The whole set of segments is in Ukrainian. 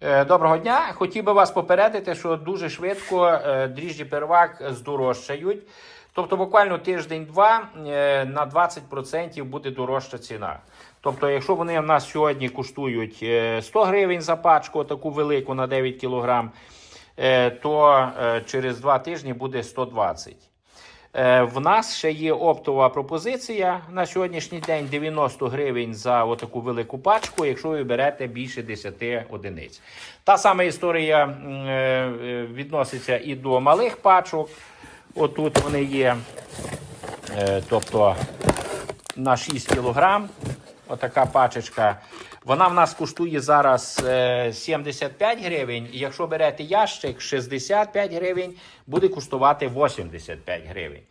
Е, Доброго дня. Хотів би вас попередити, що дуже швидко е, дріжджі первак здорожчають. Тобто, буквально тиждень-два е, на 20% буде дорожча ціна. Тобто, якщо вони в нас сьогодні коштують е, 100 гривень за пачку, таку велику на 9 кг, то через два тижні буде 120. Е, В нас ще є оптова пропозиція на сьогоднішній день 90 гривень за отаку велику пачку, якщо ви берете більше 10 одиниць. Та сама історія е, відноситься і до малих пачок. Отут вони є. Е, Тобто на 6 кілограм. Отака пачечка. Вона в нас коштує зараз е, 75 гривень. І якщо берете ящик 65 гривень, буде коштувати 85 гривень.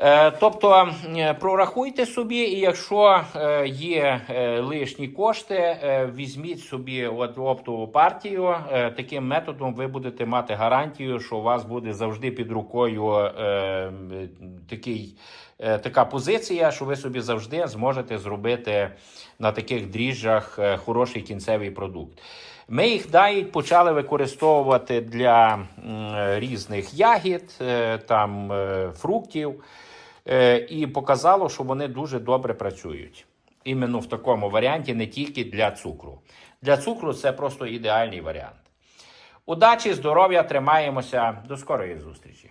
Е, Тобто е, прорахуйте собі, і якщо е, є лишні кошти, візьміть собі оптову партію. Таким методом ви будете мати гарантію, що у вас буде завжди під рукою такий, така позиція, що ви собі завжди зможете зробити на таких дріжджах хороший кінцевий продукт. Ми їх навіть почали використовувати для різних ягід, е, там е, фруктів. Е, і показало, що вони дуже добре працюють. Іменно в такому варіанті, не тільки для цукру. Для цукру це просто ідеальний варіант. Удачі, здоров'я, тримаємося. До скорої зустрічі!